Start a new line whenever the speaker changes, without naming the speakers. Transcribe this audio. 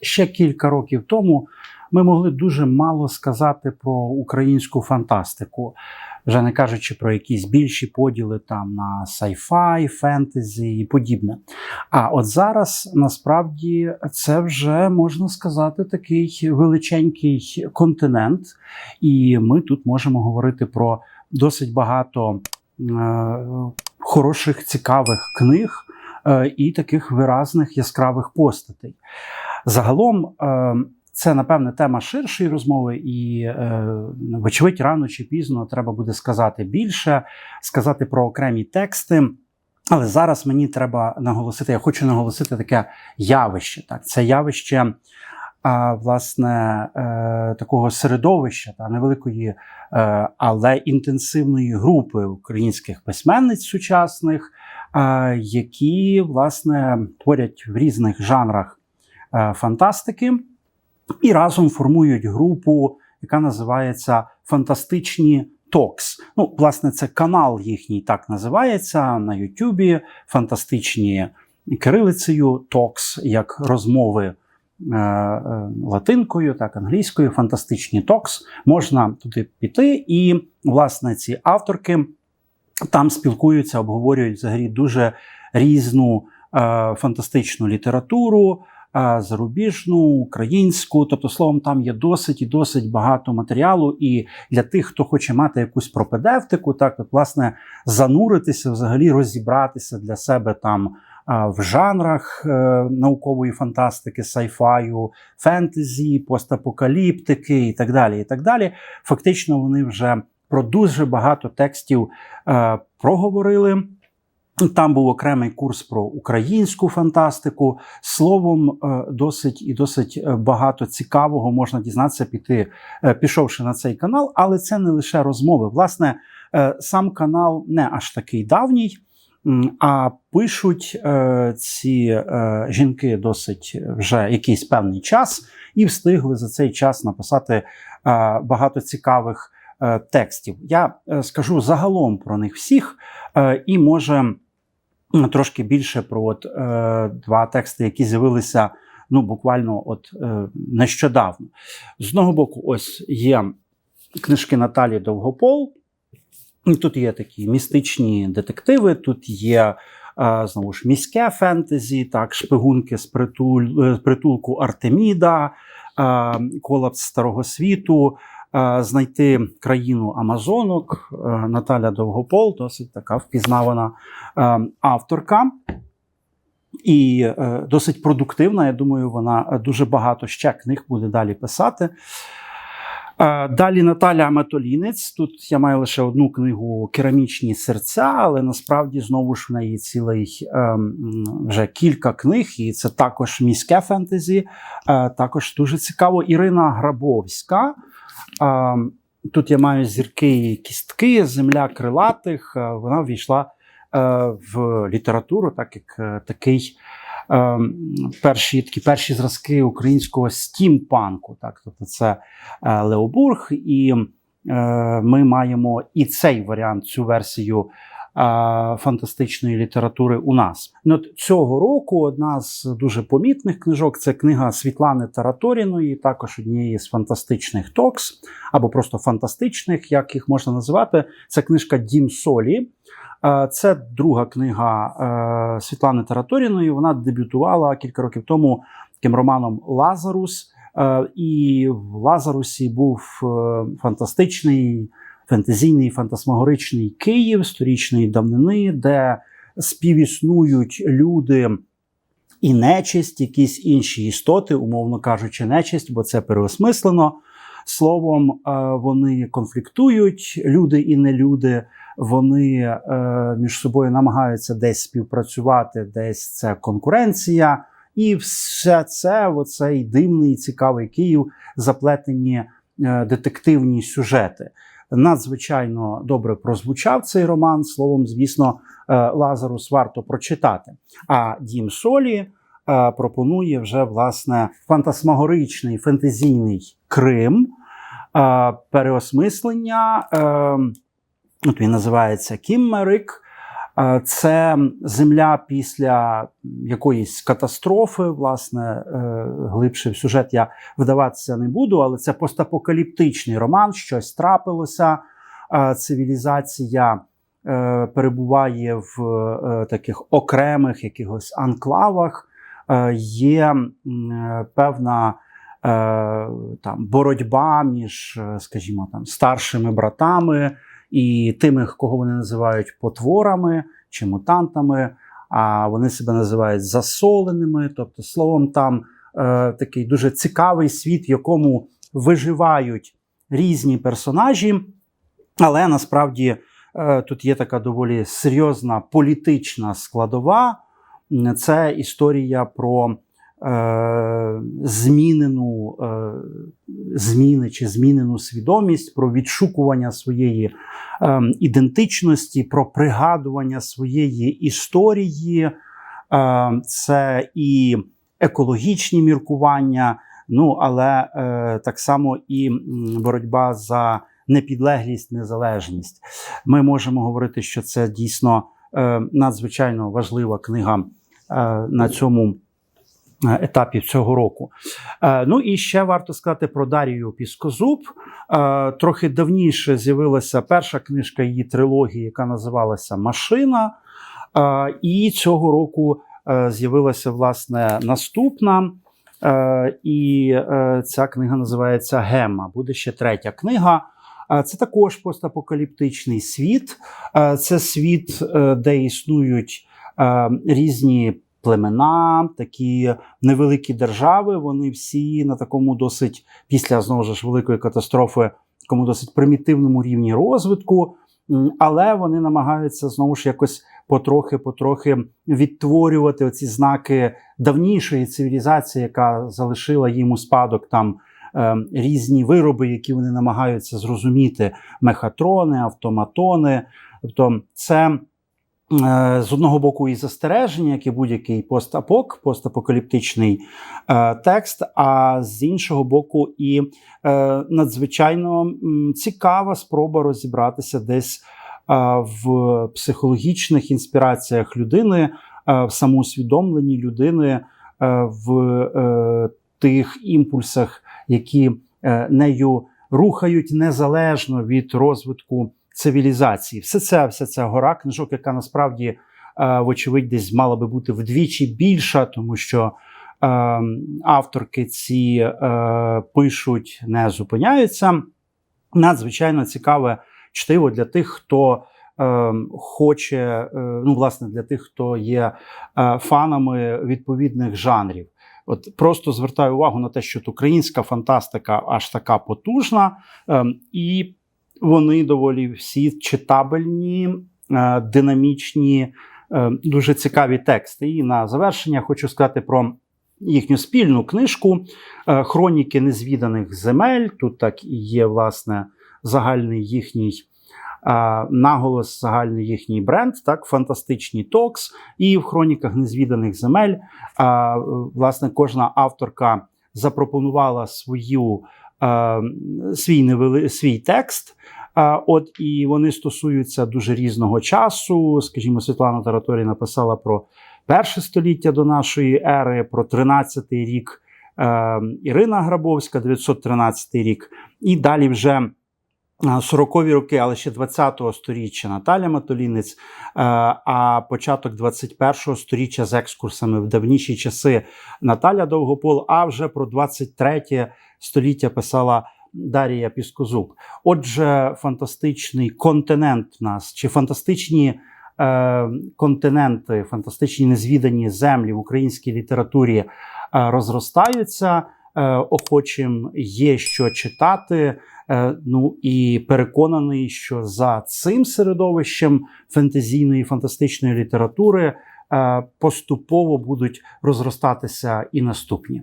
Ще кілька років тому ми могли дуже мало сказати про українську фантастику, вже не кажучи про якісь більші поділи там на sci-fi, фентезі і подібне. А от зараз насправді це вже можна сказати такий величенький континент, і ми тут можемо говорити про досить багато е, хороших, цікавих книг е, і таких виразних яскравих постатей. Загалом, е, це напевне тема ширшої розмови, і, е, вочевидь, рано чи пізно треба буде сказати більше, сказати про окремі тексти. Але зараз мені треба наголосити, я хочу наголосити таке явище. Так, це явище. А, власне, е, такого середовища та невеликої, е, але інтенсивної групи українських письменниць сучасних, е, які власне творять в різних жанрах е, фантастики і разом формують групу, яка називається Фантастичні Токс. Ну, власне, це канал їхній так називається на Ютубі. Фантастичні кирилицею Токс, як розмови. е, е, Латинкою, так, англійською, фантастичні токс. Можна туди піти, і, власне, ці авторки там спілкуються, обговорюють взагалі дуже різну е, фантастичну літературу, е, зарубіжну, українську. Тобто, словом, там є досить і досить багато матеріалу. І для тих, хто хоче мати якусь пропедевтику, так от, власне, зануритися, взагалі розібратися для себе там. В жанрах е, наукової фантастики, сайфаю, фентезі, постапокаліптики і так далі. І так далі. Фактично, вони вже про дуже багато текстів е, проговорили. Там був окремий курс про українську фантастику. Словом, е, досить і досить е, багато цікавого можна дізнатися, піти, е, пішовши на цей канал. Але це не лише розмови. Власне, сам канал не аж такий давній. А пишуть ці жінки досить вже якийсь певний час, і встигли за цей час написати багато цікавих текстів. Я е, скажу загалом про них всіх, е, і може трошки більше про от, е, два тексти, які з'явилися ну, буквально от, е, нещодавно. З одного боку, ось є книжки Наталі Довгопол. Тут є такі містичні детективи, тут є. е, Знову ж міське фентезі, так, шпигунки з притул, е, притулку Артеміда, е, колапс старого світу, е, знайти країну Амазонок. Е, Наталя Довгопол, досить така впізнавана е, авторка. І е, досить продуктивна. Я думаю, вона е, дуже багато ще книг буде далі писати. Е, Далі Наталя Метолінець. Тут я маю лише одну книгу Керамічні серця, але насправді знову ж в неї цілий ем, вже кілька книг, і це також міське фентезі. Е, Також дуже цікаво. Ірина Грабовська. Тут я маю зірки і кістки, земля крилатих. Е, Вона ввійшла е, в літературу, так як е, такий. ем, Перші такі перші зразки українського стімпанку, так тобто це е, Леобург, і е, ми маємо і цей варіант, цю версію е, фантастичної літератури у нас. Ну, от цього року одна з дуже помітних книжок це книга Світлани Тараторіної, також однієї з фантастичних токс, або просто фантастичних, як їх можна називати. Це книжка Дім Солі. Це друга книга е, Світлани Тараторіної. Вона дебютувала кілька років тому таким романом Лазарус. Е, І в Лазарусі був е, фантастичний, фентезійний, фантасмагоричний Київ сторічної давнини, де співіснують люди і нечисть, якісь інші істоти, умовно кажучи, нечисть, бо це переосмислено. Словом, е, вони конфліктують, люди і нелюди. Вони е, між собою намагаються десь співпрацювати, десь це конкуренція, і все це, оцей дивний, цікавий Київ, заплетені е, детективні сюжети. Надзвичайно добре прозвучав цей роман. Словом, звісно, е, Лазарус варто прочитати. А Дім Солі е, пропонує вже власне фантасмагоричний фентезійний Крим, е, переосмислення. От він називається Кіммерик. Е, Це земля після якоїсь катастрофи. Власне, е, глибше в сюжет я вдаватися не буду, але це постапокаліптичний роман. Щось трапилося. Е, Цивілізація перебуває в таких окремих якихось анклавах. Є певна там боротьба між, скажімо, там старшими братами і тими, кого вони називають потворами чи мутантами, а вони себе називають засоленими. Тобто, словом, там е, такий дуже цікавий світ, в якому виживають різні персонажі, але насправді е, тут є така доволі серйозна політична складова. Це історія про змінену е, зміни чи змінену свідомість, про відшукування своєї е, ідентичності, про пригадування своєї історії. Е, це і екологічні міркування, ну але е, так само і боротьба за непідлеглість, незалежність. Ми можемо говорити, що це дійсно е, надзвичайно важлива книга е, на цьому е, етапі цього року. Е, Ну і ще варто сказати про Дарію Піскозуб. Е, Трохи давніше з'явилася перша книжка її трилогії, яка називалася Машина. І цього року з'явилася власне наступна. І ця книга називається Гема. Буде ще третя книга. Це також постапокаліптичний світ. Це світ, де існують різні племена, такі невеликі держави. Вони всі на такому досить після знову ж великої катастрофи, такому досить примітивному рівні розвитку. Але вони намагаються знову ж якось потрохи-потрохи відтворювати оці знаки давнішої цивілізації, яка залишила їм у спадок там е, різні вироби, які вони намагаються зрозуміти: мехатрони, автоматони. Тобто, це з одного боку і застереження, як і будь-який постапок, постапокаліптичний е, текст, а з іншого боку, і е, надзвичайно цікава спроба розібратися десь е, в психологічних інспіраціях людини, е, в самоусвідомленні людини, е, в е, тих імпульсах, які е, нею рухають незалежно від розвитку цивілізації. Все це, вся ця гора книжок, яка насправді, е, вочевидь, десь мала би бути вдвічі більша, тому що е, авторки ці е, пишуть, не зупиняються. Надзвичайно цікаве чтиво для тих, хто е, хоче, е, ну, власне, для тих, хто є фанами відповідних жанрів. От просто звертаю увагу на те, що українська фантастика аж така потужна, е, і вони доволі всі читабельні, е, динамічні, е, дуже цікаві тексти. І на завершення хочу сказати про їхню спільну книжку е, Хроніки незвіданих земель. Тут так і є, власне, загальний їхній. Наголос, загальний їхній бренд, так, фантастичні токс, і в хроніках незвіданих земель. Власне, кожна авторка запропонувала свою, свій, невели, свій текст. От і вони стосуються дуже різного часу. Скажімо, Світлана Тараторій написала про перше століття до нашої ери, про 13-й рік е, Ірина Грабовська, 913 рік, і далі вже. Е, 40-ві роки, але ще 20-го сторіччя Наталя Матолінець, е, а початок 21-го сторіччя з екскурсами в давніші часи Наталя Довгопол, а вже про 23 століття писала Дарія Піскозуб. Отже, фантастичний континент в нас чи фантастичні е, континенти, фантастичні незвідані землі в українській літературі е, розростаються. Е, охочим є що читати. Е, Ну і переконаний, що за цим середовищем фентезійної фантастичної літератури е, поступово будуть розростатися і наступні.